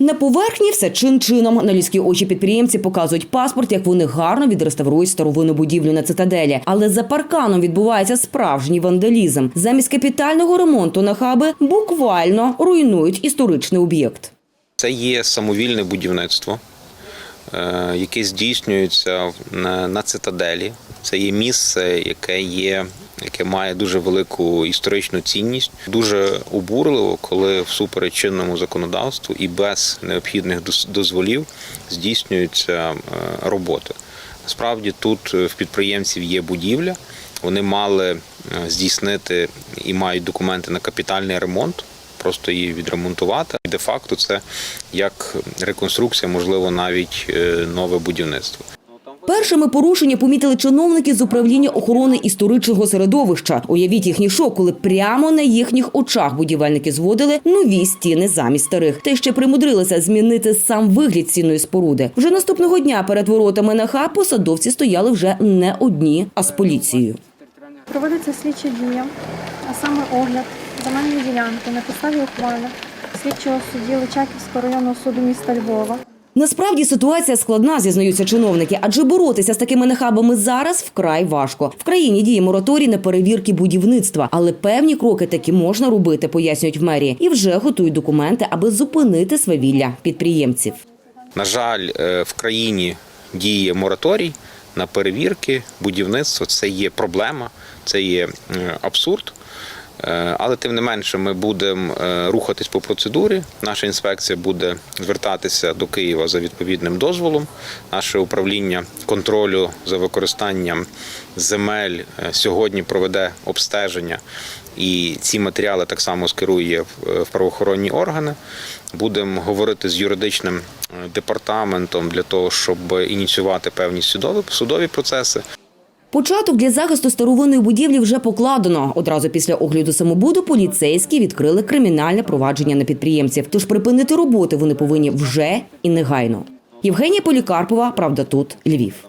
На поверхні все чин-чином. На людські очі підприємці показують паспорт, як вони гарно відреставрують старовинну будівлю на цитаделі. Але за парканом відбувається справжній вандалізм. Замість капітального ремонту нахаби буквально руйнують історичний об'єкт. Це є самовільне будівництво, е, яке здійснюється на, на цитаделі. Це є місце, яке є. Яке має дуже велику історичну цінність, дуже обурливо, коли всупереч чинному законодавству і без необхідних доз- дозволів здійснюються е, роботи. Насправді тут е, в підприємців є будівля, вони мали е, здійснити і мають документи на капітальний ремонт просто її відремонтувати. І де-факто це як реконструкція, можливо, навіть нове будівництво. Першими порушення помітили чиновники з управління охорони історичного середовища. Уявіть їхній шок, коли прямо на їхніх очах будівельники зводили нові стіни замість старих. Та ще примудрилися змінити сам вигляд цінної споруди. Вже наступного дня перед воротами на хаб посадовці стояли вже не одні, а з поліцією. Проводиться слідча дія, а саме огляд земельної ділянки на підставі ухвали слідчого судді Личаківського районного суду міста Львова. Насправді ситуація складна, зізнаються чиновники, адже боротися з такими нахабами зараз вкрай важко. В країні діє мораторій на перевірки будівництва, але певні кроки таки можна робити, пояснюють в мерії, і вже готують документи, аби зупинити свавілля підприємців. На жаль, е, в країні діє мораторій на перевірки будівництва. Це є проблема, це є е, абсурд. Е, Але тим не менше, ми будемо е, рухатись по процедурі. Наша інспекція буде звертатися до Києва за відповідним дозволом. Наше управління контролю за використанням земель е, сьогодні проведе обстеження, і ці матеріали так само скерує в- правоохоронні органи. Будемо говорити з юридичним департаментом для того, щоб ініціювати певні судові процеси. Початок для захисту старовинної будівлі вже покладено. Одразу після огляду самобуду поліцейські відкрили кримінальне провадження на підприємців. Тож припинити роботи вони повинні вже і негайно. Євгенія Полікарпова, правда, тут Львів.